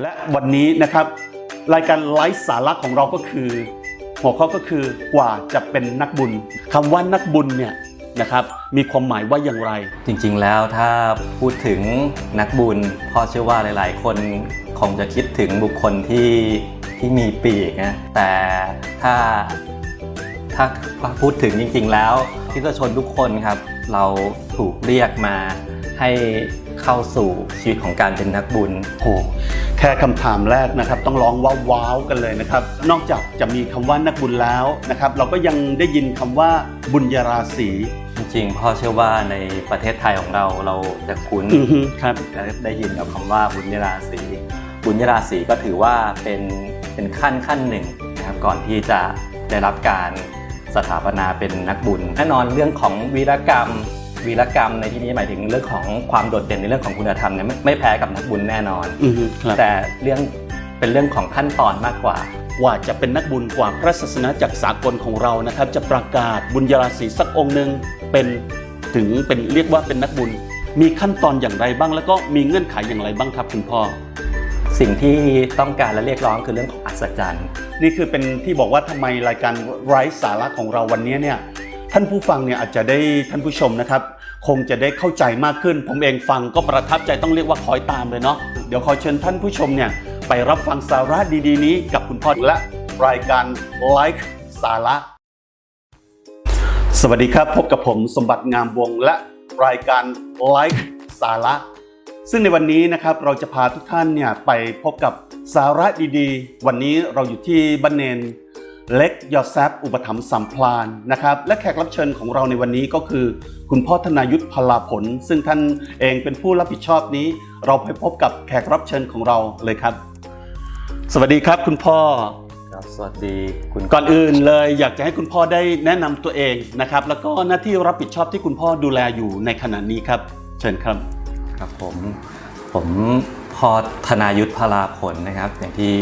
และวันนี้นะครับรายการไลฟ์สาระของเราก็คือ หัวข้อก็คือกว่าจะเป็นนักบุญคำว่านักบุญเนี่ยนะครับมีความหมายว่าอย่างไร จริงๆแล้วถ้าพูดถึงนักบุญพ่อเชื่อว่าหลาย ๆ คนคงจะคิดถึงบุคคลที่ที่มีปีกนะแต่ถ้าถ้าพูดถึงจริง ๆ แล้วคริสตชนทุกคนครับ เราถูกเรียกมาให้ เข้าสู่ชีวิตของการเป็นนักบุญ โอ้แค่คำถามแรกนะครับ ต้องร้องว่าว้าวกันเลยนะครับ นอกจากจะมีคำว่านักบุญแล้วนะครับ เราก็ยังได้ยินคำว่าบุญญาราศีจริงๆพ่อเชื่อว่าในประเทศไทยของเราเราจะคุ้นอือฮึครับและได้ยินกับคำว่าบุญญาราศีบุญญาราศีก็ถือว่าเป็นเป็นขั้นขั้นหนึ่งนะครับก่อนที่จะได้รับการสถาปนาเป็นนักบุญแน่นอนเรื่องของวีรกรรม วีรกรรมในที่นี้หมายถึงเรื่องของความโดดเด่นในเรื่องของคุณธรรมเนี่ยไม่ไม่แพ้กับนักบุญแน่นอน อือฮึครับ แต่เรื่องเป็นเรื่องของขั้นตอนมากกว่ากว่าจะเป็นนักบุญกว่าพระศาสนาจักรสากลของเรานะครับ จะประกาศบุญญาราศีสักองค์หนึ่งเป็นถึงเป็นเรียกว่าเป็นนักบุญ มีขั้นตอนอย่างไรบ้าง แล้วก็มีเงื่อนไขอย่างไรบ้างครับคุณพ่อ สิ่งที่ต้องการและเรียกร้องคือเรื่องของอัศจรรย์ นี่คือเป็นที่บอกว่าทำไมรายการไร้สาระของเราวันนี้เนี่ยท่านผู้ฟังเนี่ยอาจจะได้ท่านผู้ชมนะครับ คงจะได้เข้าใจมากขึ้น ผมเองฟังก็ประทับใจต้องเรียกว่าคอยตามเลยเนาะเดี๋ยวขอเชิญท่านผู้ชมเนี่ยไปรับฟังสาระดีๆ นี้กับคุณพ่อและรายการไลฟ์สาระสวัสดีครับพบกับผมสมบัติงามวงและรายการไลฟ์สาระซึ่งในวันนี้นะครับเราจะพาทุกท่านเนี่ยไปพบกับสาระดีๆ วันนี้เราอยู่ที่บันเนน เล็กยอแซฟอุปถัมภ์สัมพลานนะครับและแขกรับเชิญของเราในวันนี้ก็คือ คุณพ่อธนายุทธพลาผล ซึ่งท่านเองเป็นผู้รับผิดชอบนี้ เราไปพบกับแขกรับเชิญของเราเลยครับ สวัสดีครับคุณพ่อครับสวัสดีคุณก่อนอื่นเลยอยากจะให้คุณพ่อได้แนะนำตัวเองนะครับ แล้วก็หน้าที่รับผิดชอบที่คุณพ่อดูแลอยู่ในขณะนี้ครับ เชิญครับครับผมผมพอธนายุทธพลาผลนะครับ อย่างที่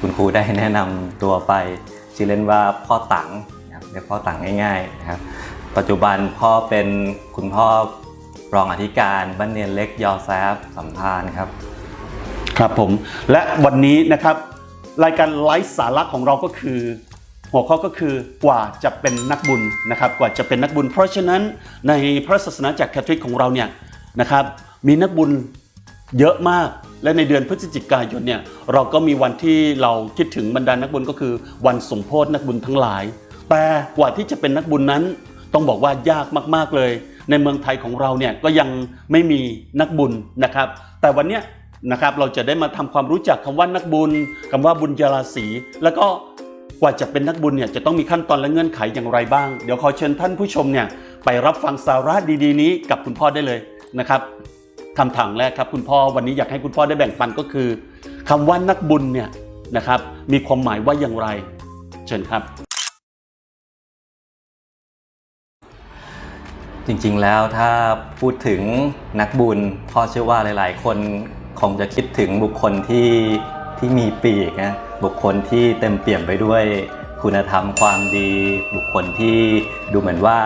คุณครูได้แนะนำตัวไป ชื่อเล่นว่าพ่อตังนะครับเรียกพ่อตังง่ายๆนะครับปัจจุบันพ่อเป็นคุณพ่อรองอธิการบ้านเนียนเล็กยอแซฟสัมพานครับ ครับผม และวันนี้นะครับ รายการไลฟ์สาระของเราก็คือ หัวข้อก็คือกว่าจะเป็นนักบุญนะครับ กว่าจะเป็นนักบุญ เพราะฉะนั้นในพระศาสนาจักแคทอลิกของเราเนี่ยนะครับมีนักบุญ เยอะมากและในเดือนพฤศจิกายนเนี่ยเราก็มีวันที่เราคิดถึงบรรดานักบุญก็คือวันสมโพธินักบุญทั้งหลาย แต่กว่าที่จะเป็นนักบุญนั้น ต้องบอกว่ายากมากๆเลย ในเมืองไทยของเราเนี่ยก็ยังไม่มีนักบุญนะครับ แต่วันเนี้ยนะครับเราจะได้มาทำความรู้จักคำว่านักบุญคำว่าบุญญาราศีแล้วก็กว่าจะเป็นนักบุญเนี่ยจะต้องมีขั้นตอนและเงื่อนไขอย่างไรบ้าง เดี๋ยวขอเชิญท่านผู้ชมเนี่ยไปรับฟังสาระดีๆ นี้กับคุณพ่อได้เลยนะครับ คำถามแรกครับคุณพ่อวันนี้อยากให้คุณพ่อได้แบ่งปันก็คือคำว่านักบุญเนี่ยนะครับ มีความหมายว่าอย่างไร เชิญครับ จริงๆแล้วถ้าพูดถึงนักบุญพ่อเชื่อว่าหลาย ๆ คนคงจะคิดถึงบุคคลที่ที่มีปีกนะบุคคลที่เต็มเปี่ยมไปด้วยคุณธรรมความดี บุคคลที่ดูเหมือนว่า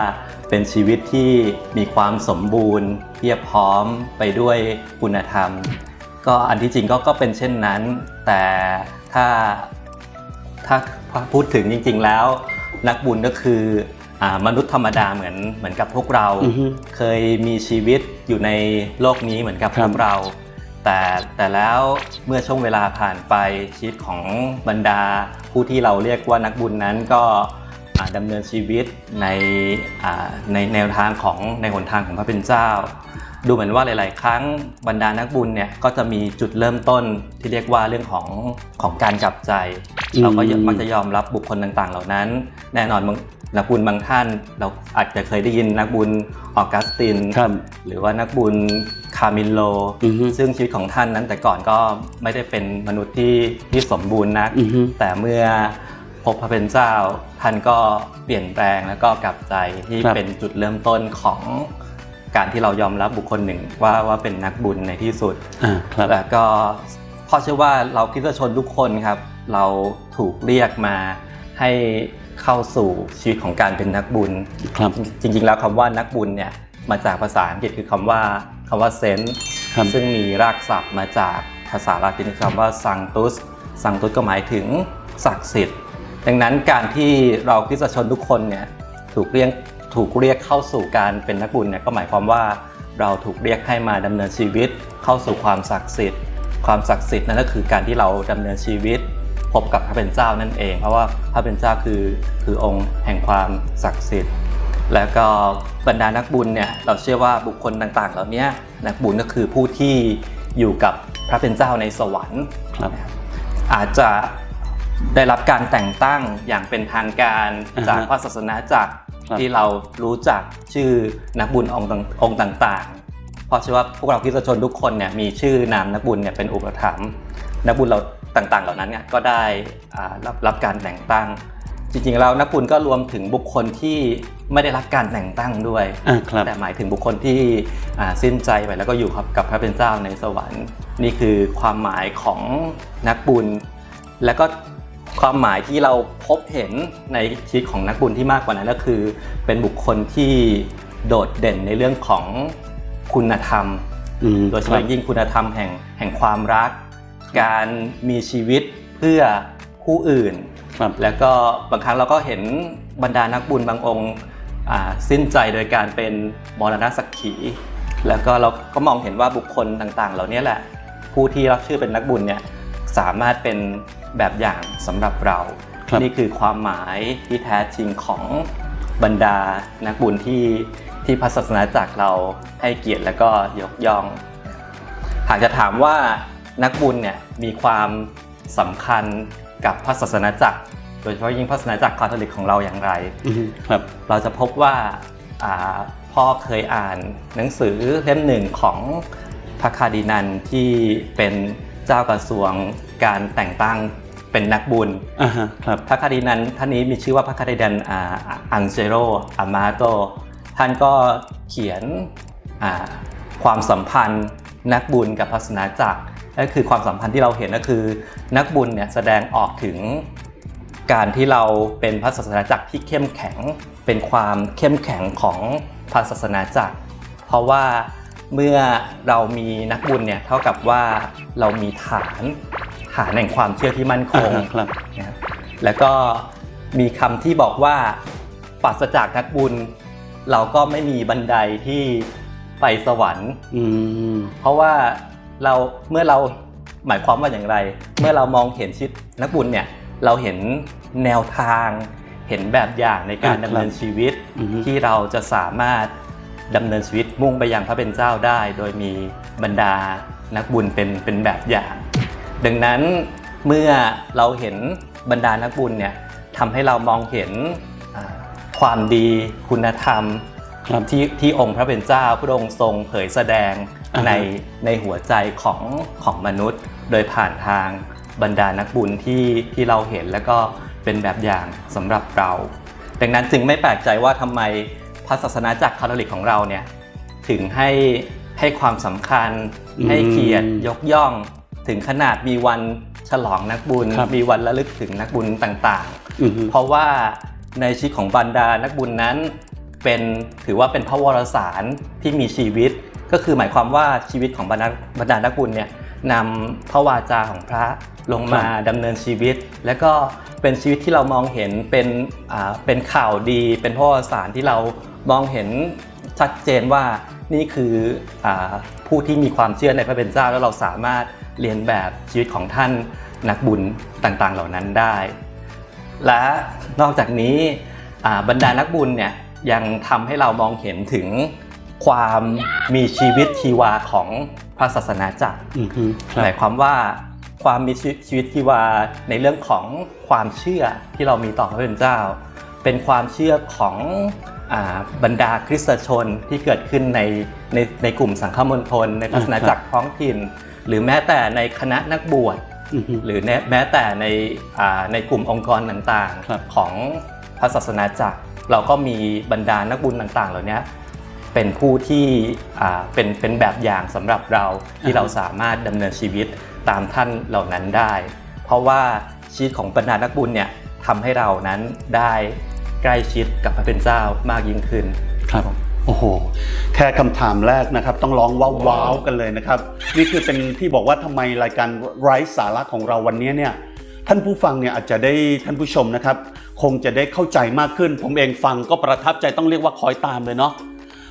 เป็นชีวิตที่มีความสมบูรณ์เพียบพร้อมไปด้วยคุณธรรม ก็อันที่จริงก็ก็เป็นเช่นนั้น แต่ถ้าถ้าพูดถึงจริง ๆ แล้ว นักบุญก็คืออามนุษย์ธรรมดาเหมือนเหมือนกับพวกเราอือฮึเคยมีชีวิตอยู่ในโลกนี้เหมือนกับครัพบวกเรา แต่แต่แล้วเมื่อช่วงเวลาผ่านไปชีวิตของบรรดาผู้ที่เราเรียกว่านักบุญนั้นก็อ่า ดำเนินชีวิตในอ่าในแนวทางของในหนทางของพระเป็นเจ้า ดูเหมือนว่าหลาย ๆ ครั้งบรรดานักบุญเนี่ยก็จะมีจุดเริ่มต้นที่เรียกว่าเรื่องของของการกลับใจอืมเราก็มักจะยอมรับบุคคลต่าง ๆ เหล่านั้น แน่นอนบางนักบุญบางท่าน เราอาจจะเคยได้ยินนักบุญออกัสตินครับหรือว่านักบุญคามิลโลอือฮึซึ่งชีวิตของท่านนั้นแต่ก่อนก็ไม่ได้เป็นมนุษย์ที่ที่สมบูรณ์นักอือฮึแต่เมื่อ พบพระเป็นเจ้า ท่านก็เปลี่ยนแปลงแล้วก็กลับใจที่ครับ เป็นจุดเริ่มต้นของการที่เรายอมรับบุคคลหนึ่งว่าว่าเป็นนักบุญในที่สุด อ่าครับ แล้วก็พ่อเชื่อว่าเราคริสตชนทุกคนครับ เราถูกเรียกมาให้เข้าสู่ชีวิตของการเป็นนักบุญ ครับ จริงๆ แล้วคำว่านักบุญเนี่ยมาจากภาษาอังกฤษคือคำว่าคำว่าเซนครับ ซึ่งมีรากศัพท์มาจากภาษาลาตินคำว่าซังตุสซังตุสก็หมายถึงศักดิ์สิทธิ์ ดังนั้นการที่เราคริสตชนทุกคนเนี่ยถูกเรียกถูกเรียกเข้าสู่การเป็นนักบุญเนี่ยก็หมายความว่าเราถูกเรียกให้มาดำเนินชีวิต เข้าสู่ความศักดิ์สิทธิ์ ความศักดิ์สิทธิ์นั่นก็คือการที่เราดำเนินชีวิต พบกับพระเป็นเจ้านั่นเอง เพราะว่าพระเป็นเจ้าคือคือองค์แห่งความศักดิ์สิทธิ์ แล้วก็บรรดานักบุญเนี่ยเราเชื่อว่าบุคคลต่างๆ เหล่านี้นักบุญก็คือผู้ที่อยู่กับพระเป็นเจ้าในสวรรค์ครับอาจจะ ได้รับการแต่งตั้งอย่างเป็นทางการอ่าฮะจากพระศาสนาจักรครับที่เรารู้จักชื่อนักบุญองค์ต่างองค์ต่างๆ เพราะเชื่อว่าพวกเราคริสตชนทุกคนเนี่ยมีชื่อนามนักบุญเนี่ยเป็นอุปถัมภ์นักบุญเราต่างๆ เหล่านั้นเนี่ยก็ได้อ่ารับรับการแต่งตั้ง จริงๆแล้วนักบุญก็รวมถึงบุคคลที่ไม่ได้รับการแต่งตั้งด้วย อ่าครับ แต่หมายถึงบุคคลที่อ่าสิ้นใจไปแล้วก็อยู่กับกับพระเป็นเจ้าในสวรรค์ นี่คือความหมายของนักบุญ และก็ ความหมายที่เราพบเห็นในชีวิตของนักบุญที่มากกว่านั้นก็คือ เป็นบุคคลที่โดดเด่นในเรื่องของคุณธรรมอืมโดยเฉพาะยิ่งคุณธรรมแห่งแห่งความรัก การมีชีวิตเพื่อผู้อื่นครับแล้วก็บางครั้งเราก็เห็นบรรดานักบุญบางองค์อ่าสิ้นใจโดยการเป็นมรณสักขี แล้วก็เราก็มองเห็นว่าบุคคลต่างๆ เหล่านี้แหละ ผู้ที่รับชื่อเป็นนักบุญเนี่ย สามารถเป็นแบบอย่างสำหรับเรา ครับนี่คือความหมายที่แท้จริงของบรรดานักบุญที่ที่พระศาสนาจักรเราให้เกียรติแล้วก็ยกย่อง หากจะถามว่านักบุญเนี่ยมีความสำคัญกับพระศาสนาจักร โดยเฉพาะยิ่งพระศาสนาจักรคาทอลิกของเราอย่างไร อืมครับ เราจะพบว่าอ่าพ่อเคยอ่านหนังสือเล่มหนึ่งของพระคาร์ดินันที่เป็น เจ้ากระทรวงการแต่งตั้งเป็นนักบุญอ่าฮะครับพระคาร์ดินันท่านนี้มีชื่อว่าพระคาร์ดินันอ่าอังเจโรอามาโตท่านก็เขียนอ่าความสัมพันธ์นักบุญกับพระศาสนาจักรก็คือความสัมพันธ์ที่เราเห็นก็คือ นักบุญเนี่ยแสดงออกถึงการที่เราเป็นพระศาสนาจักรที่เข้มแข็งเป็นความเข้มแข็งของพระศาสนาจักร เพราะว่า เมื่อเรามีนักบุญเนี่ยเท่ากับว่าเรามีฐานฐานแห่งความเชื่อที่มั่นคอ่างฮะครับนะครับแล้วก็มีคำที่บอกว่าปราศจากนักบุญ เราก็ไม่มีบันไดที่ไปสวรรค์อืมเพราะว่าเราเมื่อเราหมายความว่าอย่างไร เมื่อเรามองเห็นชีวิตนักบุญเนี่ยเราเห็นแนวทาง เห็นแบบอย่างในการอ่าครับดำเนินชีวิตอือฮึที่เราจะสามารถ ดำเนินชีวิตมุ่งไปยังพระเป็นเจ้าได้ โดยมีบรรดานักบุญเป็นเป็นแบบอย่าง ดังนั้นเมื่อเราเห็นบรรดานักบุญเนี่ยทำให้เรามองเห็นอ่าความดีคุณธรรมครับที่ที่องค์พระเป็นเจ้าพระองค์ทรงเผยแสดงอ่าฮะในในหัวใจของของมนุษย์ โดยผ่านทางบรรดานักบุญที่ที่เราเห็นแล้วก็เป็นแบบอย่างสำหรับเรา ดังนั้นจึงไม่แปลกใจว่าทำไม พระศาสนาจักรคาทอลิกของเราเนี่ยถึงให้ให้ความสำคัญอืมให้เกียรติยกย่อง ถึงขนาดมีวันฉลองนักบุญครับมีวันระลึกถึงนักบุญต่างๆอืมเพราะว่าในชีวิตของบรรดานักบุญนั้น เป็นถือว่าเป็นพระวรสารที่มีชีวิต ก็คือหมายความว่าชีวิตของบรรดาบรรดานักบุญเนี่ย นำพระวาจาของพระลงมาดำเนินชีวิต และก็เป็นชีวิตที่เรามองเห็นเป็นอ่าเป็นข่าวดี เป็นพระวรสารที่เรามองเห็นชัดเจนว่านี่คืออาผู้ที่มีความเชื่อในพระเป็นเจ้าแล้วเราสามารถเรียนแบบชีวิตของท่านนักบุญต่างๆเหล่านั้นได้ และนอกจากนี้อ่าบรรดานักบุญเนี่ยยังทำให้เรามองเห็นถึงความมีชีวิตชีวาของ พระศาสนาจักรอืมครัหบมายความว่าความมีชีวิตชีวาในเรื่องของความเชื่อที่เรามีต่อพระเป็นเจ้า เป็นความเชื่อของอาบรรดาคริสตชนที่เกิดขึ้นในในในกลุ่มสังฆมณฑลในศาสนาจักรท้องถิ่น หรือแม้แต่ในคณะนักบวชอืมหรือแม้แม้แต่ในอ่าในกลุ่มองค์กรต่างครับๆของพระศาสนาจักร เราก็มีบรรดานักบุญต่างๆ เหล่านี้ เป็นผู้ที่อ่าเป็นเป็นแบบอย่างสำหรับเราที่เราสามารถดำเนินชีวิตตามท่านเหล่านั้นได้ เพราะว่าชีวิตของบรรดานักบุญเนี่ยทำให้เรานั้นได้ใกล้ชิดกับพระเป็นเจ้ามากยิ่งขึ้นครับโอ้โห แค่คำถามแรกนะครับ ต้องร้องว้าวว้าวกันเลยนะครับ นี่คือเป็นที่บอกว่าทำไมรายการไร้สาระของเราวันนี้เนี่ยท่านผู้ฟังเนี่ยอาจจะได้ท่านผู้ชมนะครับ คงจะได้เข้าใจมากขึ้น ผมเองฟังก็ประทับใจต้องเรียกว่าคอยตามเลยเนาะ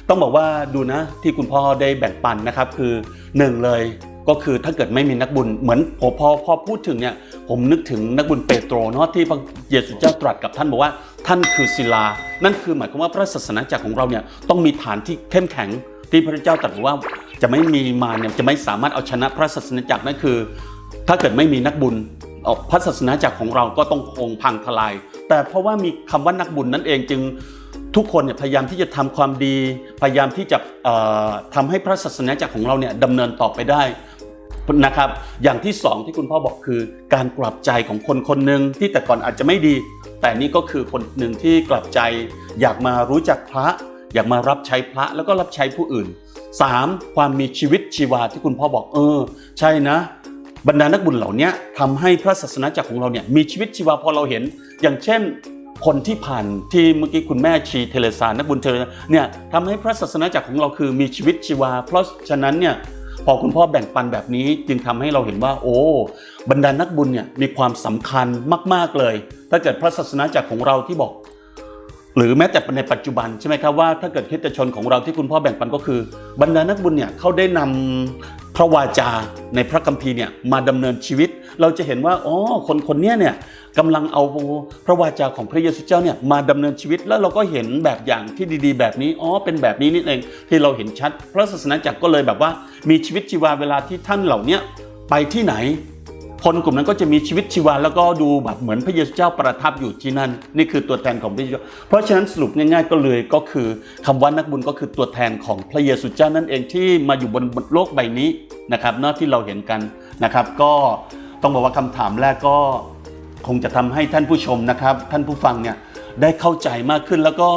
ต้องบอกว่าดูนะที่คุณพ่อได้แบ่งปันนะครับ คือหนึ่งเลยก็คือถ้าเกิดไม่มีนักบุญเหมือนผมพอพอพูดถึงเนี่ยผมนึกถึงนักบุญเปโตรเนาะที่พระเยซูเจ้าตรัสกับท่านบอกว่า ท่านคือศิลา นั่นคือหมายความว่าพระศาสนาจักรของเราเนี่ยต้องมีฐานที่เข้มแข็งที่พระเจ้าตรัสว่าจะไม่มีมารเนี่ยจะไม่สามารถเอาชนะพระศาสนาจักรนั่นคือ ถ้าเกิดไม่มีนักบุญพระศาสนาจักรของเราก็ต้องคงพังทลาย แต่เพราะว่ามีคำว่านักบุญนั่นเองจึง ทุกคนเนี่ยพยายามที่จะทำความดี พยายามที่จะเอ่อทำให้พระศาสนาจักรของเราเนี่ยดำเนินต่อไปได้นะครับ อย่างที่สองที่คุณพ่อบอกคือ การกลับใจของคนคนหนึ่งที่แต่ก่อนอาจจะไม่ดี แต่นี่ก็คือคนหนึ่งที่กลับใจ อยากมารู้จักพระ อยากมารับใช้พระแล้วก็รับใช้ผู้อื่น 3. ความมีชีวิตชีวาที่คุณพ่อบอกเออ ใช่นะ บรรดานักบุญเหล่านี้ทำให้พระศาสนาจักรของเราเนี่ยมีชีวิตชีวาพอเราเห็น อย่างเช่น คนที่ผ่านที่เมื่อกี้คุณแม่ชีเทเลซานักบุญเทเลซาเนี่ยทำให้พระศาสนาจักรของเราคือมีชีวิตชีวา เพราะฉะนั้นเนี่ยพอคุณพ่อแบ่งปันแบบนี้จึงทำให้เราเห็นว่า โอ้บรรดานักบุญเนี่ยมีความสำคัญมาก ๆเลย ถ้าเกิดพระศาสนาจักรของเราที่บอก หรือแม้แต่ในปัจจุบันใช่ไหมครับว่าถ้าเกิดคริสตชนของเราที่คุณพ่อแบ่งปันก็คือ บรรดานักบุญเนี่ยเขาได้นำพระวาจาในพระคัมภีร์เนี่ยมาดำเนินชีวิต เราจะเห็นว่าอ๋อคนคนนี้เนี่ยกำลังเอาพระวาจาของพระเยซูเจ้าเนี่ยมาดำเนินชีวิตแล้วเราก็เห็นแบบอย่างที่ดีๆ แบบนี้อ๋อเป็นแบบนี้นี่เองที่เราเห็นชัด พระศาสนาจักรก็เลยแบบว่ามีชีวิตชีวาเวลาที่ท่านเหล่านี้ไปที่ไหน คนกลุ่มนั้นก็จะมีชีวิตชีวาแล้วก็ดูแบบเหมือนพระเยซูเจ้าประทับอยู่ที่นั่น นี่คือตัวแทนของพระเยซูเพราะฉะนั้นสรุปง่ายๆก็เลยก็คือคำว่านักบุญก็คือตัวแทนของพระเยซูเจ้านั่นเองที่มาอยู่บนโลกใบนี้นะครับเนาะที่เราเห็นกันนะครับ ก็ต้องบอกว่าคำถามแรกก็คงจะทำให้ท่านผู้ชมนะครับ ท่านผู้ฟังเนี่ยได้เข้าใจมากขึ้นแล้วก็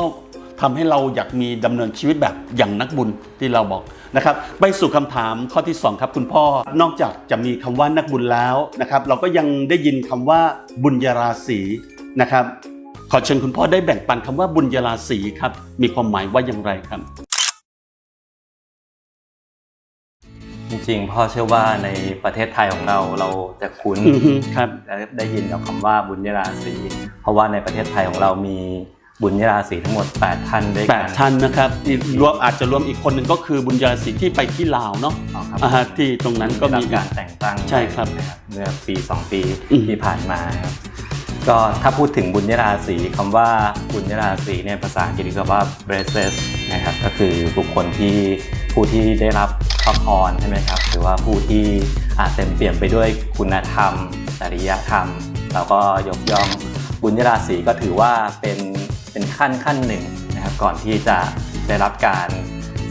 ทำให้เราอยากมีดำเนินชีวิตแบบอย่างนักบุญที่เราบอกนะครับไปสู่คำถามข้อที่ 2 ครับคุณพ่อ นอกจากจะมีคำว่านักบุญแล้วนะครับเราก็ยังได้ยินคำว่าบุญญาราศีนะครับขอเชิญคุณพ่อได้แบ่งปันคำว่าบุญญาราศีครับมีความหมายว่าอย่างไรครับ จริงๆพ่อเชื่อว่าในประเทศไทยของเราเราจะคุ้นอือฮึครับและได้ยินกับคำว่าบุญยราศีเพราะว่าในประเทศไทยของเรามี บุญยราศีทั้งหมด 8 ท่านด้วยแปกัดท่านนะครับที่รวมอาจจะรวมอีกคนหนึ่งก็คือบุญญาราศีที่ไปที่ลาวเนาะอ๋อครับ อ่าฮะที่ตรงนั้นก็ก็มีมีการแต่งตั้งใช่ครับนะครับเมื่อปี 2 ปีอืม ที่ผ่านมาครับก็ถ้าพูดถึงบุญยราศีคำว่าบุญยราศีเนี่ยภาษาอังกฤษเรียกว่า blessed นะครับก็คือบุคคลที่ผู้ที่ได้รับพระพรใช่ไหมครับหรือว่าผู้ที่อาจเต็มเปี่ยมไปด้วยคุณธรรมจริยธรรมเราก็ยกย่องบุญยราศีก็ถือว่าเป็นเป็น ขั้นขั้นหนึ่งนะครับก่อนที่จะได้รับการ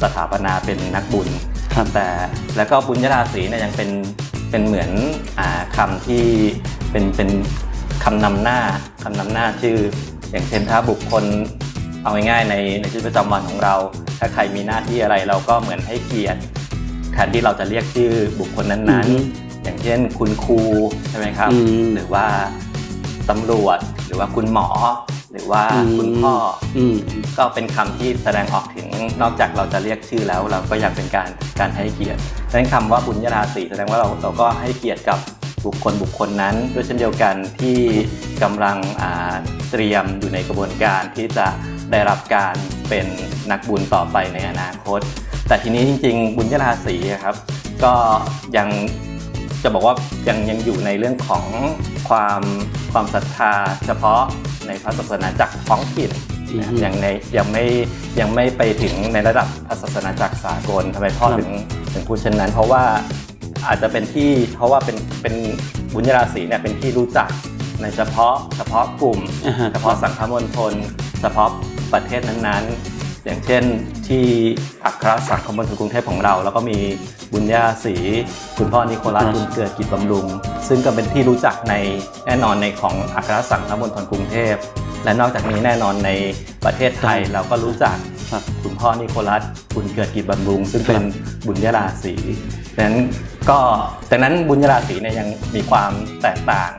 สถาปนาเป็นนักบุญครับแต่แล้วก็บุญยราศีเนี่ยยังเป็นเป็นเหมือนอ่าคำที่เป็นเป็นคำนำหน้าคำนำหน้าชื่อ อย่างเช่นถ้าบุคคลเอาง่ายๆในในชีวิตประจำวันของเรา ถ้าใครมีหน้าที่อะไรเราก็เหมือนให้เกียรติแทนที่เราจะเรียกชื่อบุคคลนั้นอือฮึๆอย่างเช่นคุณครูใช่ไหมครับอืมหรือว่าตำรวจหรือว่าคุณหมอห รือว่าคุณพ่ออืมก็เป็นคำที่แสดงออกถึงนอกจากเราจะเรียกชื่อแล้ว เราก็ยังเป็นการการให้เกียรติดังนั้นคำว่าบุญญาราศีแสดงว่าเราเราก็ให้เกียรติกับบุคคลบุคคลนั้นด้วยเช่นเดียวกันที่กำลังอ่าเตรียมอยู่ในกระบวนการที่จะได้รับการเป็นนักบุญต่อไปในอนาคต แต่ทีนี้จริง ๆ บุญญาราศีอะครับ ก็ยัง จะบอกว่ายังยังอยู่ในเรื่องของความความศรัทธาเฉพาะในพระศาสนาจักรท้องถิ่นนะครับอือฮึยังในยังไม่ยังไม่ไปถึงในระดับพระศาสนาจักรสากลทำไมพ่อครับถึงถึงพูดเช่นนั้น เพราะว่าอาจจะเป็นที่เพราะว่าเป็นเป็นบุญญาราศีเนี่ยเป็นที่รู้จักในเฉพาะเฉพาะกลุ่มอ่าฮะเฉพาะสังคมณฑลเฉพาะประเทศนั้นๆ อย่างเช่นที่อัครสังคมณฑลกรุงเทพของเรา แล้วก็มีบุญญาราศีคุณพ่อนิโคลัสครับบุญเกิดกิจบำรุง ซึ่งก็เป็นที่รู้จักในแน่นอนในของอัครสังคมณฑลกรุงเทพและนอกจากนี้แน่นอนในประเทศไทยเราก็รู้จักครับคุณพ่อนิโคลัสบุญเกิดกิจบำรุง ซึ่งเป็นบุญญาราศีดังนั้นก็ดังนั้นบุญญาราศีเนี่ยยังมีความแตกต่าง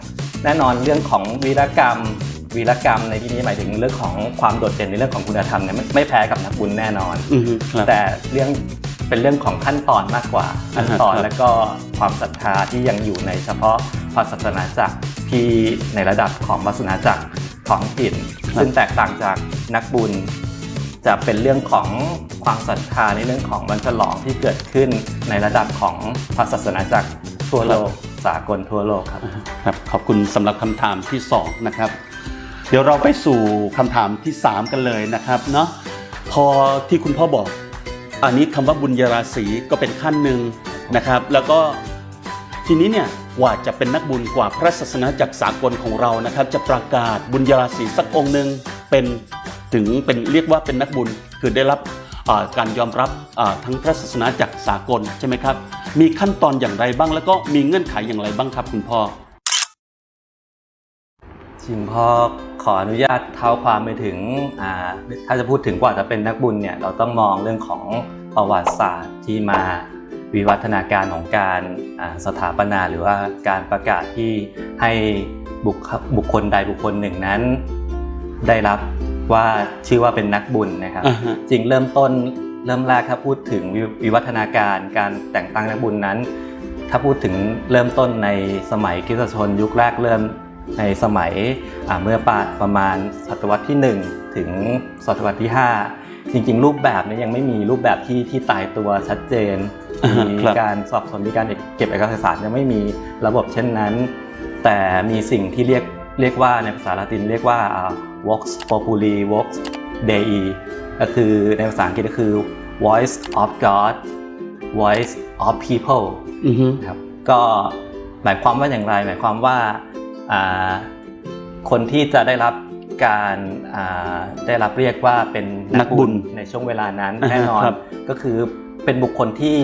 แน่นอนเรื่องของวีรกรรม วีรกรรมในที่นี้หมายถึงเรื่องของความโดดเด่นในเรื่องของคุณธรรมเนี่ยไม่ไม่แพ้กับนักบุญแน่นอน อือฮึครับ แต่เรื่องเป็นเรื่องของขั้นตอนมากกว่าขั้นตอนครับ และก็ความศรัทธาที่ยังอยู่ในเฉพาะพระศาสนาจักรที่ในระดับของศาสนาจักรท้องถิ่นซึ่งแตกต่างจากนักบุญ จะเป็นเรื่องของความศรัทธาในเรื่องของวันฉลองที่เกิดขึ้นในระดับของพระศาสนาจักรทั่วโลกสากลทั่วโลกครับ ครับขอบคุณสำหรับคำถามที่สองนะครับ เดี๋ยวเราไปสู่คำถามที่ 3 กันเลยนะครับเนาะพอที่คุณพ่อบอก อันนี้คำว่าบุญญาราศีก็เป็นขั้นหนึ่งนะครับ แล้วก็ทีนี้เนี่ยกว่าจะเป็นนักบุญกว่าพระศาสนาจักรสากลของเรานะครับ จะประกาศบุญญาราศีสักองค์หนึ่งเป็นถึงเป็นเรียกว่าเป็นนักบุญคือได้รับการยอมรับทั้งพระศาสนาจักรสากลใช่ไหมครับ มีขั้นตอนอย่างไรบ้างแล้วก็มีเงื่อนไขอย่างไรบ้างครับคุณพ่อ ริงพ่อขออนุญาตเท้าความไปถึงอ่าถ้าจะพูดถึงกว่าจะเป็นนักบุญเนี่ยเราต้องมองเรื่องของประวัติศาสตร์ที่มาวิวัฒนาการของการอ่าสถาปนาหรือว่าการประกาศที่ให้บุคคบุคคลใดบุคคลหนึ่งนั้น ได้รับว่าชื่อว่าเป็นนักบุญนะครับอ่าฮะจริงเริ่มต้นเริ่มแรกถ้าพูดถึงวิวิวัฒนาการการแต่งตั้งนักบุญนั้น ถ้าพูดถึงเริ่มต้นในสมัยคริสตชนยุคแรกเริ่ม ในสมัยอ่าเมื่อปาประมาณศตวรรษที่ 1 ถึงศตวรรษที่ 5 จริงๆ รูปแบบเนี้ยังไม่มีรูปแบบที่ที่ตายตัวชัดเจนอ่าฮะมีครับการสอบสวนมีการเก็บเอกสารยังไม่มีระบบเช่นนั้น แต่มีสิ่งที่เรียกเรียกว่าในภาษาละตินเรียกว่าอ่า vox populi vox dei ก็คือในภาษาอังกฤษก็คือ voice of God voice of people อือฮึครับก็หมายความว่าอย่างไร หมายความว่าอ่า คนที่จะได้รับการอ่าได้รับเรียกว่าเป็นนักบุญในช่วงเวลานั้นอ่าฮะแน่นอนครับก็คือเป็นบุคคลที่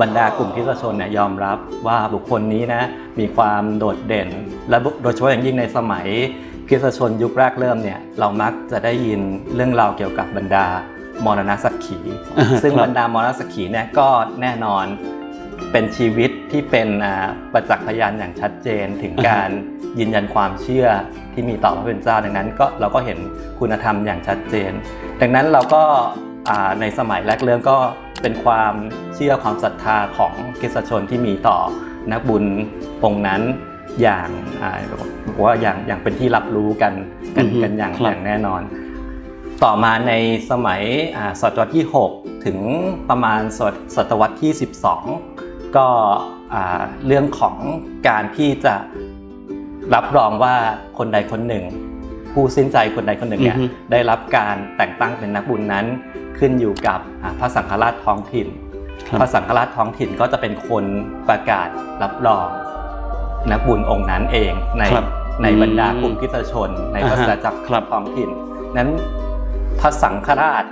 บรรดากลุ่มคริสตชนเนี่ยยอมรับว่าบุคคลนี้นะมีความโดดเด่น และโดยเฉพาะอย่างยิ่งในสมัยคริสตชนยุคแรกเริ่มเนี่ยเรามักจะได้ยินเรื่องราวเกี่ยวกับบรรดามรณสักขีอ่าฮะซึ่งครับบรรดามรณสักขีเนี่ยก็แน่นอนเป็นชีวิต ที่เป็นอ่าประจักษ์พยานอย่างชัดเจนถึงการยืนยันความเชื่อที่มีต่อพระเป็นเจ้า ดังนั้นก็เราก็เห็นคุณธรรมอย่างชัดเจน ดังนั้นเราก็อ่าในสมัยแรกเริ่มก็เป็นความเชื่อความศรัทธาของคริสตชนที่มีต่อนักบุญองค์นั้นอย่างอ่าบอกว่าอย่างอย่างเป็นที่รับรู้กันกันอือฮึกันอย่างครับอย่างแน่นอน ต่อมาในสมัยอ่าศตวรรษที่ 6 ถึงประมาณศตศตวรรษที่ 12 ก็อ่าเรื่องของการที่จะรับรองว่าคนใดคนหนึ่ง ผู้สิ้นใจคนใดคนหนึ่งเนี่ยอือฮึได้รับการแต่งตั้งเป็นนักบุญนั้น ขึ้นอยู่กับอ่าพระสังฆราชท้องถิ่นครับพระสังฆราชท้องถิ่นก็จะเป็นคนประกาศรับรองนักบุญองค์นั้นเองในครับในบรรดาอืมกลุ่มคริสตชน ในพระอ่าฮะศาสนาจักรครับท้องถิ่น นั้นพระสังฆราช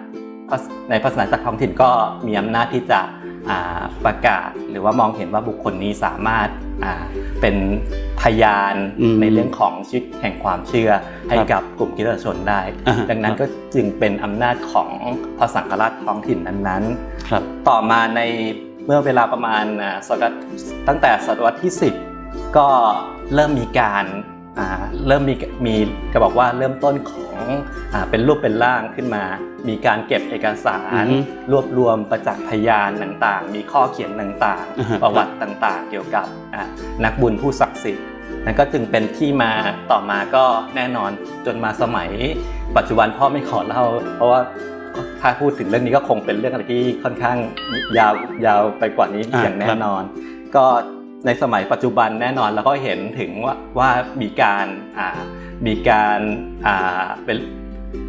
พระในพระศาสนาจักรท้องถิ่นก็มีอำนาจที่จะอ่า ประกาศ หรือว่ามองเห็นว่าบุคคลนี้สามารถอ่าเป็นพยานอืมในเรื่องของชีวิตแห่งความเชื่อให้ครับกับกลุ่มคริสตชนได้อ่าฮะดังนั้นครับก็จึงเป็นอำนาจของพระสังฆราชท้องถิ่นนั้นๆครับต่อมาในเมื่อเวลาประมาณอ่าศตวรรษตั้งแต่ศตวรรษที่ 10 ก็เริ่มมีการอ่า เริ่มมีมีก็บอกว่าเริ่มต้นของอาเป็นรูปเป็นร่างขึ้นมา มีการเก็บเอกสารอือฮึรวบรวมประจักษ์พยานต่างๆ มีข้อเขียนต่างอ่าฮะๆประวัติต่างๆ เกี่ยวกับอ่านักบุญผู้ศักดิ์สิทธิ์นั่นก็จึงเป็นที่มาต่อมาก็แน่นอนจนมาสมัย ปัจจุบันพ่อไม่ขอเล่า เพราะว่าถ้าพูดถึงเรื่องนี้ก็คงเป็นเรื่องอะไรที่ค่อนข้างยาวยาวไปกว่านี้อ่าอย่างแน่ครับนอน ก็ ในสมัยปัจจุบันแน่นอนเราก็เห็นถึงว่าว่ามีการอ่ามีการอ่าเป็น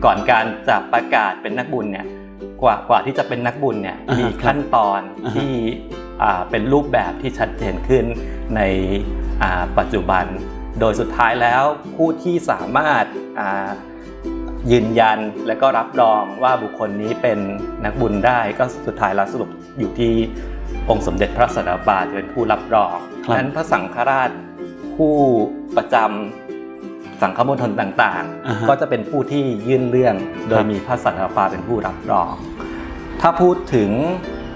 ก่อนการจะประกาศเป็นนักบุญเนี่ยกว่ากว่าที่จะเป็นนักบุญเนี่ยอ่าฮะมีขั้นตอนอ่าฮะที่อ่าเป็นรูปแบบที่ชัดเจนขึ้นในอ่าปัจจุบัน โดยสุดท้ายแล้วผู้ที่สามารถอ่ายืนยันและก็รับรองว่าบุคคลนี้เป็นนักบุญได้ก็สุดท้ายแล้วสรุปอยู่ที่ องค์สมเด็จพระสันตะปาจะเป็นผู้รับรองครับนั้นพระสังฆราชผู้ประจำสังฆมณฑลต่างอ่าฮะๆก็จะเป็นผู้ที่ยื่นเรื่องโดคยรับมีพระสันตะปาเป็นผู้รับรอง ถ้าพูดถึง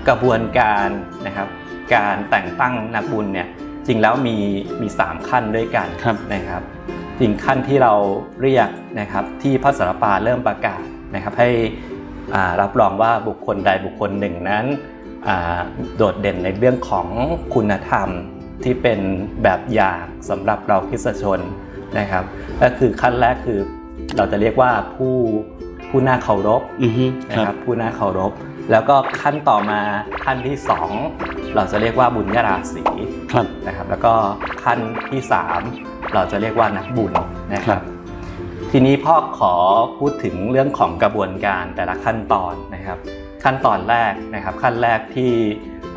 กระบวนการนะครับ การแต่งตั้งนักบุญเนี่ยจริงแล้วมีมีสามขั้นด้วยกันครับนะครับจริงขั้นที่เราเรียกนะครับที่พระสารปาเริ่มประกาศนะครับให้อ่ารับรองว่าบุคคลใดบุคคลหนึ่งนั้นอ่า โดดเด่นในเรื่องของคุณธรรมที่เป็นแบบอย่างสำหรับเราคริสตชนนะครับก็คือขั้นแรกคือเราจะเรียกว่าผู้ผู้น่าเคารพอือฮึคนะรับครับผู้น่าเคารพ แล้วก็ขั้นต่อมาขั้นที่สองเราจะเรียกว่าบุญญาราศีครับนะครับ แล้วก็ขั้นที่สามเราจะเรียกว่านักบุญนะคครัรับบทีนี้พ่อขอพูดถึงเรื่องของกระบวนการแต่ละขั้นตอนนะครับ ขั้นตอนแรกนะครับ ขั้นแรกที่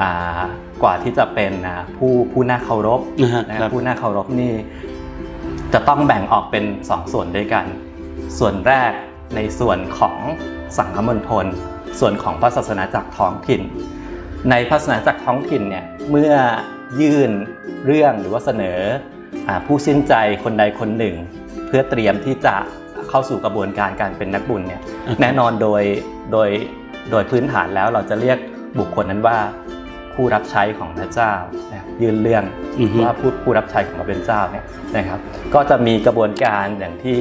อ่ากว่าที่จะเป็นอ่าผู้ผู้น่าเคารพนะฮะนะคครัรับบผู้น่าเคารพนี่ จะต้องแบ่งออกเป็น 2 ส่วนด้วยกัน ส่วนแรกในส่วนของสังฆมณฑลส่วนของพระศาสนาจักรท้องถิ่น ในพระศาสนาจักรท้องถิ่นเนี่ยเมื่อยื่นเรื่องหรือว่าเสนออาผู้สิ้นใจคนใดคนหนึ่ง เพื่อเตรียมที่จะเข้าสู่กระบวนการการเป็นนักบุญเนี่ยอ่าครับแน่นอนโดยโดย โดยพื้นฐานแล้วเราจะเรียกบุคคลนั้นว่าผู้รับใช้ของพระเจ้านะยื่นเรื่องอือฮึว่าผู้ผู้รับใช้ของพระเป็นเจ้าเนี่ยนะครับ ก็จะมีกระบวนการอย่างที่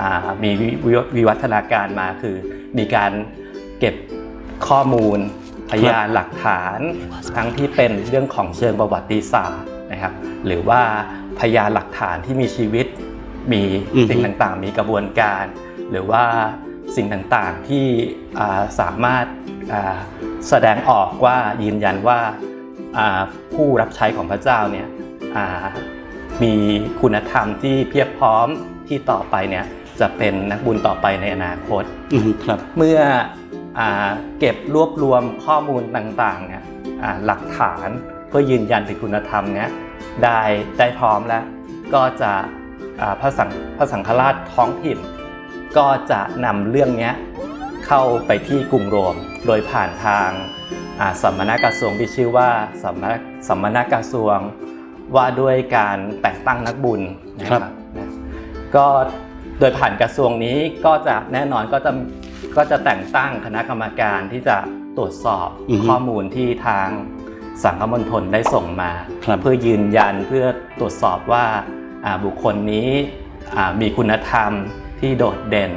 อ่ามีวิวิวิวัฒนาการมาคือ มีการเก็บข้อมูลพยานหลักฐานทั้งที่เป็นเรื่องของเชิงประวัติศาสตร์นะครับ หรือว่าพยานหลักฐานที่มีชีวิตมีอือฮึสิ่งต่างๆ มีกระบวนการ หรือว่า สิ่งต่างๆที่อ่าสามารถอ่าแสดงออกว่ายืนยันว่าอ่าผู้รับใช้ของพระเจ้าเนี่ยอ่ามีคุณธรรมที่เพียบพร้อมที่ต่อไปเนี่ยจะเป็นนักบุญต่อไปในอนาคตอือฮึครับเมื่ออาเก็บรวบรวมข้อมูลต่างๆเนี่ยอ่าหลักฐานเพื่อยืนยันถึงคุณธรรมเนี่ยได้ได้พร้อมแล้ว ก็จะอ่าพระสังพระสังฆราชท้องถิ่น ก็จะนำเรื่องเนี้ยเข้าไปที่กรุงโรมโดยผ่านทางอ่าสัมมนากระทรวงที่ชื่อว่าสัมมนสัมมนากระทรวงว่าด้วยการแต่งตั้งนักบุญนะคครัรับบนะก็โดยผ่านกระทรวงนี้ก็จะแน่นอนก็จะก็จะแต่งตั้งคณะกรรมการที่จะตรวจสอบอือฮึข้อมูลที่ทางสังฆมณฑลได้ส่งมาครับเพื่อยืนยันเพื่อตรวจสอบว่าอ่าบุคคลนี้อ่ามีคุณธรรม ที่โดดเด่น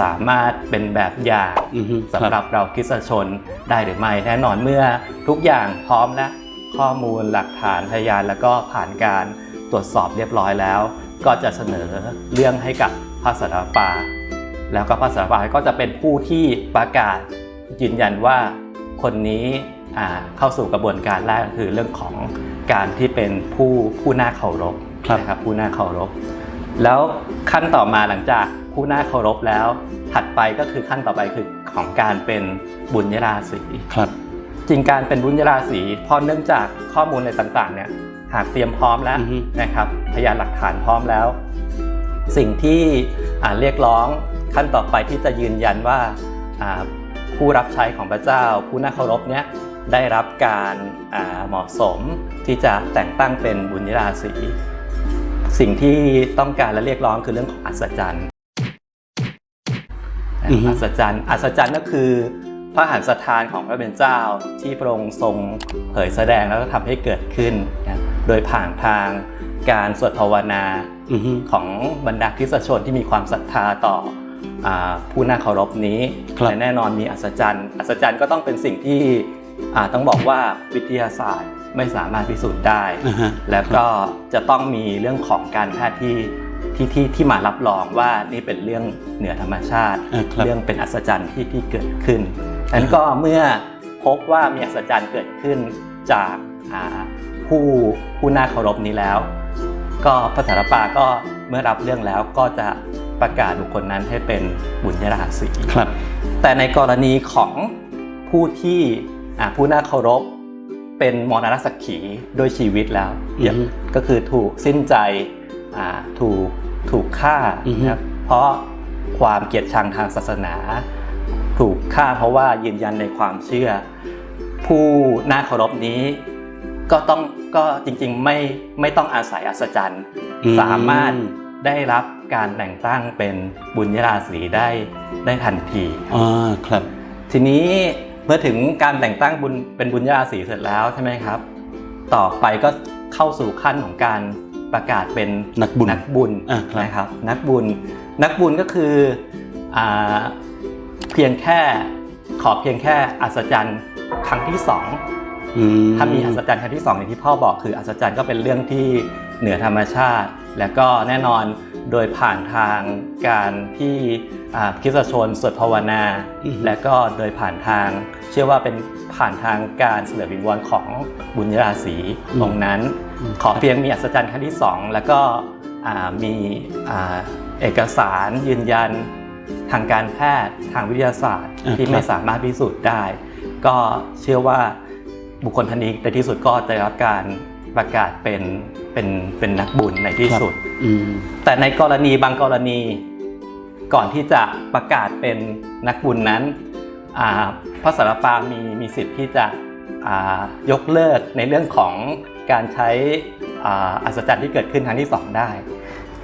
สามารถเป็นแบบอย่างอือฮึสำหรับเราคริสตชนได้หรือไม่แน่นอนเมื่อทุกอย่างพร้อมและข้อมูลหลักฐานพยานแล้วก็ผ่านการตรวจสอบเรียบร้อยแล้ว ก็จะเสนอเรื่องให้กับพระสันตปาแล้วก็พระสันตปาก็จะเป็นผู้ที่ประกาศยืนยันว่าคนนี้อ่าเข้าสู่กระบวนการแรกก็คือเรื่องของการที่เป็นผู้ผู้น่าเคารพครับนะครับผู้น่าเคารพ แล้วขั้นต่อมาหลังจากผู้น่าเคารพแล้ว ถัดไปก็คือขั้นต่อไปคือของการเป็นบุญยราศีครับ จริงการเป็นบุญยราศีเพราะเนื่องจากข้อมูลในต่างๆ เนี่ยหากเตรียมพร้อมแล้วอือฮึนะครับพยานหลักฐานพร้อมแล้ว สิ่งที่อ่าเรียกร้องขั้นต่อไปที่จะยืนยันว่าอ่าผู้รับใช้ของพระเจ้า ผู้น่าเคารพเนี่ยได้รับการอ่าเหมาะสมที่จะแต่งตั้งเป็นบุญยราศี สิ่งที่ต้องการและเรียกร้องคือเรื่องของอัศจรรย์อือฮึอัศจรรย์อัศจรรย์ก็คือพระหันสถานของพระเป็นเจ้าที่พระองค์ทรงเผยแสดงแล้วก็ทำให้เกิดขึ้นนะโดยผ่านทางการสวดภาวนาอือฮึของบรรดาคริสตชนที่มีความศรัทธาต่ออาผู้น่าเคารพนี้ครับและแน่นอนมีอัศจรรย์ อัศจรรย์ก็ต้องเป็นสิ่งที่อ่าต้องบอกว่าวิทยาศาสตร์ ไม่สามารถพิสูจน์ได้อ่าฮะแล้วก็จะต้องมีเรื่องของการแพทย์ที่ที่ที่ที่มารับรองว่านี่เป็นเรื่องเหนือธรรมชาติอ่าครับเรื่องเป็นอัศจรรย์ที่ที่เกิดขึ้นนั้นก็เมื่อพบว่ามีอัศจรรย์เกิดขึ้นจากอ่าผู้ผู้น่าเคารพนี้แล้ว ก็พระสารปาก็เมื่อรับเรื่องแล้วก็จะประกาศบุคคลนั้นให้เป็นบุญยราศีครับ แต่ในกรณีของผู้ที่อ่าผู้น่าเคารพ เป็นมรณสักขีด้วยชีวิตแล้วอือฮึก็คือถูกสิ้นใจอ่าถูกถูกฆ่าอือฮึนะครับเพราะความเกลียดชังทางศาสนา ถูกฆ่าเพราะว่ายืนยันในความเชื่อ ผู้น่าเคารพนี้ก็ต้องก็จริงๆไม่ไม่ต้องอาศัยอัศจรรย์อืมสามารถได้รับการแต่งตั้งเป็นบุญยราศีได้ได้ทันทีอ่าครับ ทีนี้ เมื่อถึงการแต่งตั้งบุญเป็นบุญญาราศีเสร็จแล้วใช่ไหมครับ ต่อไปก็เข้าสู่ขั้นของการประกาศเป็นนักบุญนักบุญอ่าครับนะครับ นักบุญนักบุญก็คืออ่าเพียงแค่ขอเพียงแค่อัศจรรย์ครั้งที่สองอืถ้ามีอัศจรรย์ครั้งที่สองอย่างที่พ่อบอกคืออัศจรรย์ก็เป็นเรื่องที่เหนือธรรมชาติ และก็แน่นอนโดยผ่านทางการที่อ่าคริสตชนสวดภาวนาอือฮึและก็โดยผ่านทาง เชื่อว่าเป็นผ่านทางการเสนอวิงวอนของบุญราศีองค์นั้น ขอเพียงมีอัศจรรย์ครั้งที่สองแล้วก็อ่ามีอ่าเอกสารยืนยันทางการแพทย์ทางวิทยาศาสตร์อ่าที่ครับไม่สามารถพิสูจน์ได้ ก็เชื่อว่าบุคคลท่านนี้ในที่สุดก็จะได้รับการ ประกาศเป็นเป็นเป็นนักบุญในที่สุดอืมแต่ในกรณีบางกรณีก่อนที่จะประกาศเป็นนักบุญนั้นอ่าพระสารปามีมีสิทธิ์ที่จะอ่ายกเลิกในเรื่องของการใช้อ่าอัศจรรย์ที่เกิดขึ้นครั้งที่สองได้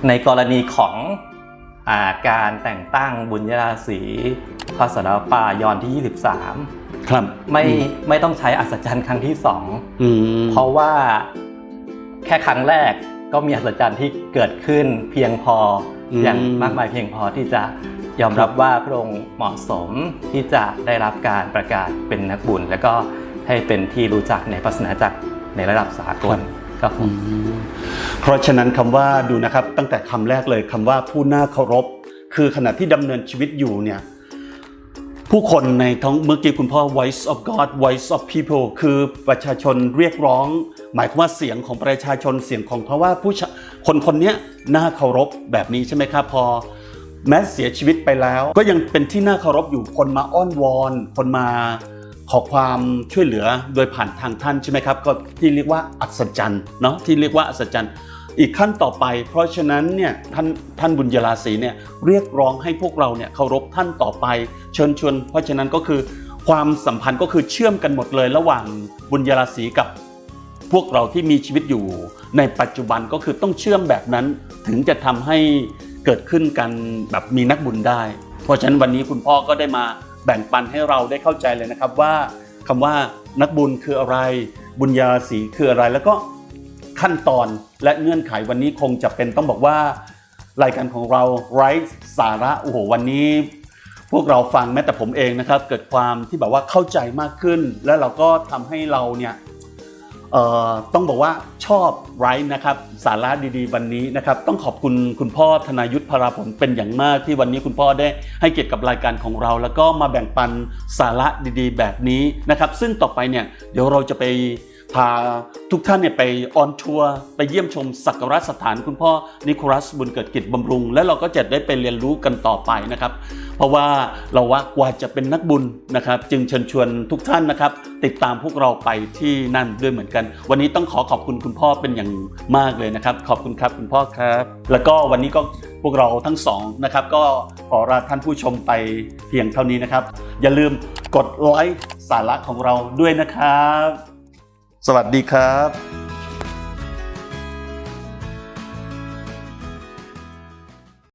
ในกรณีของอาการแต่งตั้งบุญญาราศีพระสารปายอนที่ 23 ครับไม่ไม่ต้องใช้อัศจรรย์ครั้งที่สองอืมเพราะว่าแค่ครั้งแรกก็มีอัศจรรย์ที่เกิดขึ้นเพียงพออมอย่างมากมายเพียงพอที่จะยอมรับว่าพระองค์เหมาะสมที่จะได้รับการประกาศเป็นนักบุญ แล้วก็ให้เป็นที่รู้จักในศาสนาจักรในระดับสากลครับผอืมมเพราะฉะนั้นคำว่าดูนะครับตั้งแต่คำแรกเลยคำว่าผู้น่าเคารพ คือขณะที่ดำเนินชีวิตอยู่เนี่ย ผู้คนในท้องเมื่อกี้คุณพ่อ voice of God voice of people คือประชาชนเรียกร้อง หมายความว่าเสียงของประชาชนเสียงของเพราะว่าผู้คนคนนี้น่าเคารพแบบนี้ใช่ไหมครับพอแม้เสียชีวิตไปแล้ว ก็ยังเป็นที่น่าเคารพอยู่คนมาอ้อนวอน คนมาขอความช่วยเหลือโดยผ่านทางท่านใช่ไหมครับ ก็ที่เรียกว่าอัศจรรย์เนาะที่เรียกว่าอัศจรรย์ อีกขั้นต่อไป เพราะฉะนั้นเนี่ยท่านท่านบุญยราศีเนี่ยเรียกร้องให้พวกเราเนี่ยเคารพท่านต่อไป เชิญชวน เพราะฉะนั้นก็คือความสัมพันธ์ก็คือเชื่อมกันหมดเลย ระหว่างบุญยราศีกับพวกเราที่มีชีวิตอยู่ในปัจจุบันก็คือต้องเชื่อมแบบนั้นถึงจะทำให้เกิดขึ้นกันแบบมีนักบุญได้ เพราะฉะนั้นวันนี้คุณพ่อก็ได้มาแบ่งปันให้เราได้เข้าใจเลยนะครับว่าคำว่านักบุญคืออะไร บุญญาราศีคืออะไรแล้วก็ ขั้นตอนและเงื่อนไขวันนี้คงจะเป็นต้องบอกว่ารายการของเราไร้สาระโอ้โหวันนี้ พวกเราฟังแม้แต่ผมเองนะครับ เกิดความที่แบบว่าเข้าใจมากขึ้น แล้วเราก็ทำให้เราเนี่ยต้องบอกว่าชอบไร้นะครับสาระดีๆ วันนี้นะครับ ต้องขอบคุณคุณพ่อธนายุทธพราผลเป็นอย่างมากที่วันนี้คุณพ่อได้ให้เกียรติกับรายการของเรา แล้วก็มาแบ่งปันสาระดีๆ แบบนี้นะครับ ซึ่งต่อไปเนี่ยเดี๋ยวเราจะไป พาทุกท่านเนี่ยไปออนทัวร์ไปเยี่ยมชมสักการะสถานคุณพ่อนิโคลัสบุญเกิดกิจบำรุง และเราก็จะได้ไปเรียนรู้กันต่อไปนะครับ เพราะว่าเราว่ากว่าจะเป็นนักบุญนะครับ จึงเชิญชวนทุกท่านนะครับ ติดตามพวกเราไปที่นั่นด้วยเหมือนกัน วันนี้ต้องขอขอบคุณคุณพ่อเป็นอย่างมากเลยนะครับ ขอบคุณครับคุณพ่อครับ แล้วก็วันนี้ก็พวกเราทั้งสองนะครับก็ขอลาท่านผู้ชมไปเพียงเท่านี้นะครับ อย่าลืมกดไลค์สาระของเราด้วยนะครับ สวัสดีครับ